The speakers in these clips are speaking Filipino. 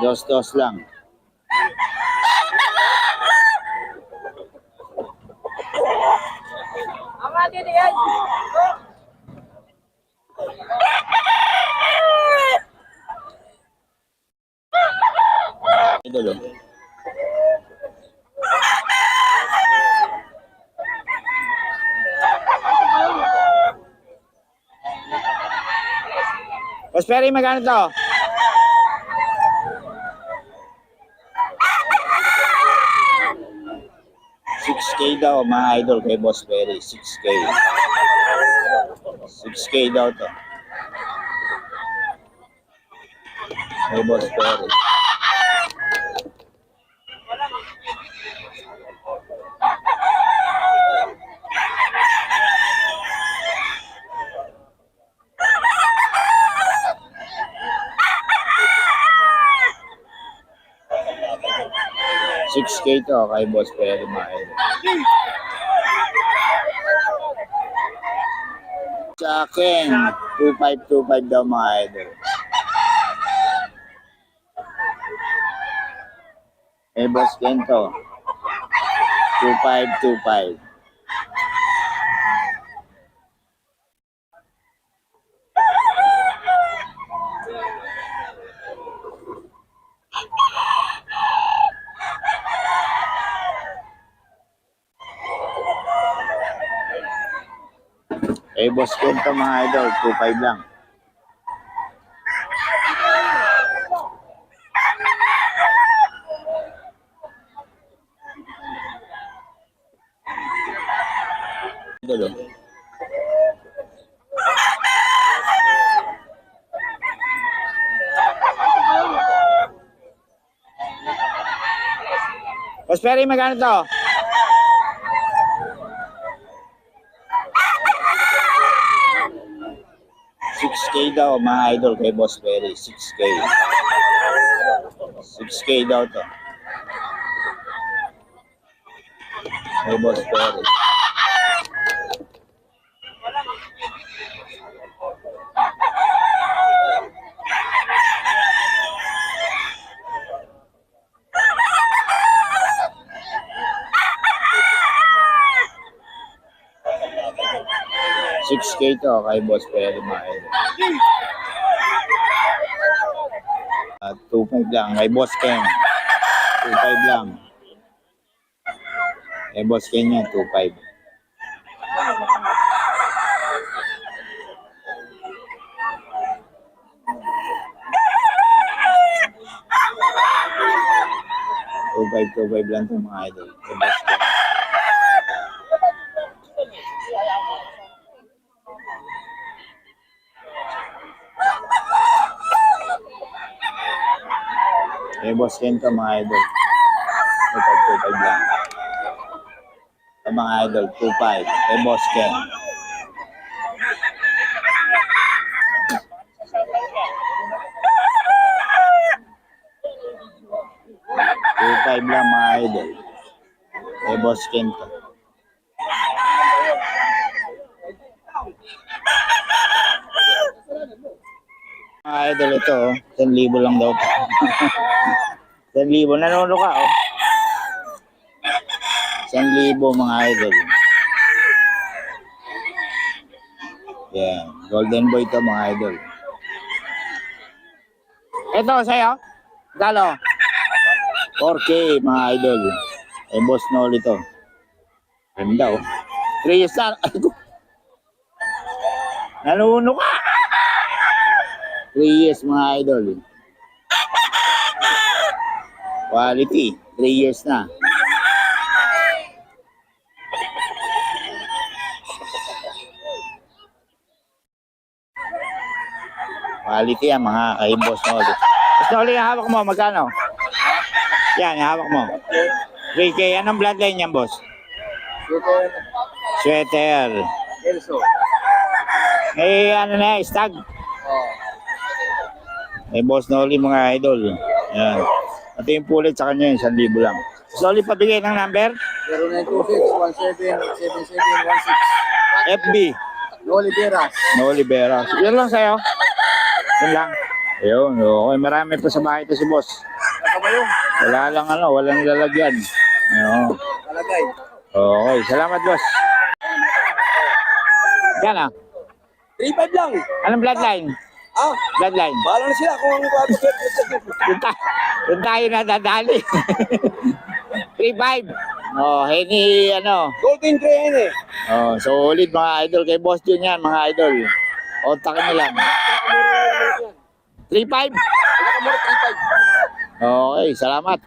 Dos-dos lang. Idol. Boss Perry, magkano to? Six k daw mga idol kay Boss Perry. 6K. 6K daw to. Kay Boss Perry. Six k to kay Boss Perry idol. Sa akin, 2525 daw mga idol. Eh, Boss Kento. 2525. Eh, Boss Kento mga idol, 25 lang. Idol, oh. Boss magkano to? Daw mga idol kay Boss Perry. 6K. 6K daw to. Kay Boss Perry. Six K to kay Boss mga idol. At 2.5 lang kay Boss Ken. 2.5 lang. Kay Boss Ken yan, 2.5. Two five, two lang to mga idol. Boss Kay Boss Ken to mga idol. 2.5, 2.5 lang. Sa mga idol, 2.5. Kay Boss Ken. Two five lang mga idol. Kay Boss Ken to. Mga idol ito, oh. 10,000 lang daw. 10,000. Nanono ka, oh. 1,000 mga idol. Yan. Golden boy to mga idol. Ito, sa'yo. Galo. 4K mga idol. Eh, boss Noli to. Ganda, oh. 3 years na. Nanuno ka. 3 years mga idol. Quality. 3 years na. Quality yan mga kay-boss Noli. Boss Noli, yung hawak mo, magkano? Yan, hawak mo. 3K. Anong bloodline yan, boss? Sweater. Elso. Eh, ano na, stag. Oh. Eh, boss Noli mga idol. Yan. Ito yung pulit sa kanya, yung 1,000 lang. Boss Noli, pabigay ng number? 0926-17-7716. FB. No Oliveras. No Olivera. Yan lang sa'yo. Yan lang. Ayun, okay. Marami pa sa bahay ito si boss. Wala lang ano, walang lalagyan. Ayun. Talagay. Okay, salamat boss. Yan ah. 3-5 lang. Anong bloodline? Ah, Bloodline. bahala na sila kung ba gusto. Doon tayo, doon tayo nadadali. 3-5. Oh, Henny, ano. Golden Gray yan eh. Oh, solid mga idol. Kay boss yun yan, mga idol. Kontak nyo lang. 3-5. Pinakamura 3-5. Okay, salamat.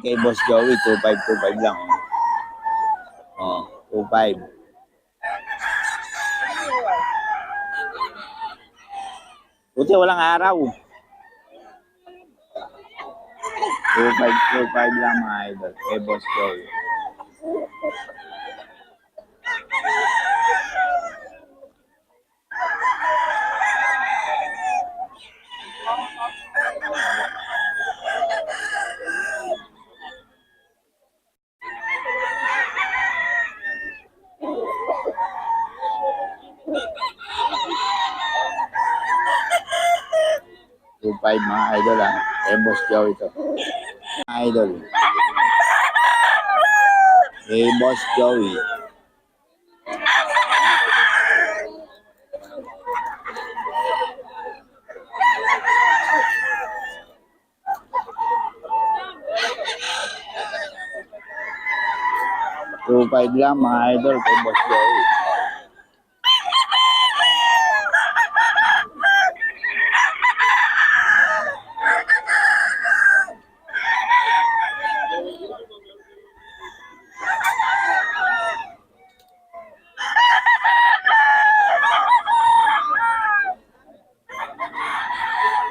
Kay Boss Joey, 2525 lang. Oh, 25. Buti walang araw. 2525 lang mga idol. Kay Boss Joey. Two five mga idol ah. Kay Boss Joey to. Mga idol. Kay Boss Joey. Two five lang mga idol kay Boss Joey.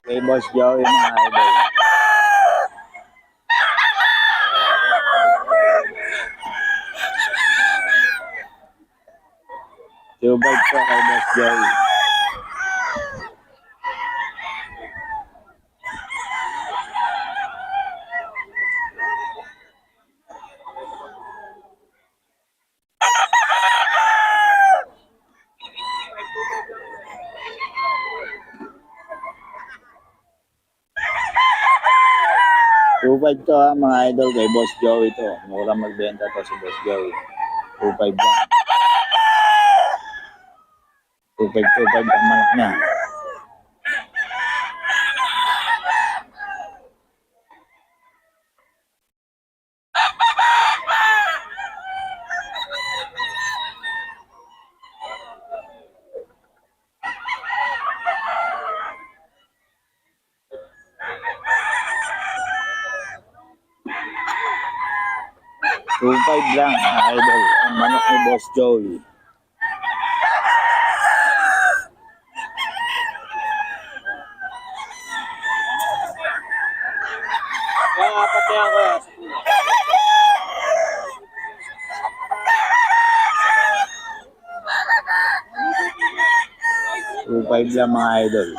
Kay Boss Joey mga idol. Subay po kay Boss Joey. Two five to ha, mga idol kay Boss Joey to. Mura magbenta to si Boss Joey. Two five lang. Two five, two five ang manok niya. Two five lang mga idol. Ang manok ni Boss Joey. Kaya apat na yan kuya. Two five lang mga idol.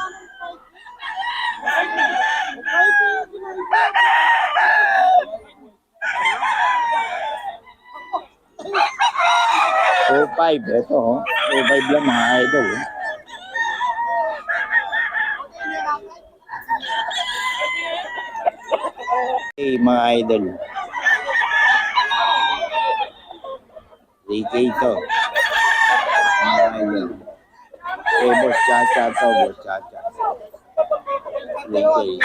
2.5. Ito, oh. 2.5 lang mga idol. Oh. Okay, mga idol. 3K to. Mga idol. Okay, boss, cha-cha to, boss, cha-cha. 3K.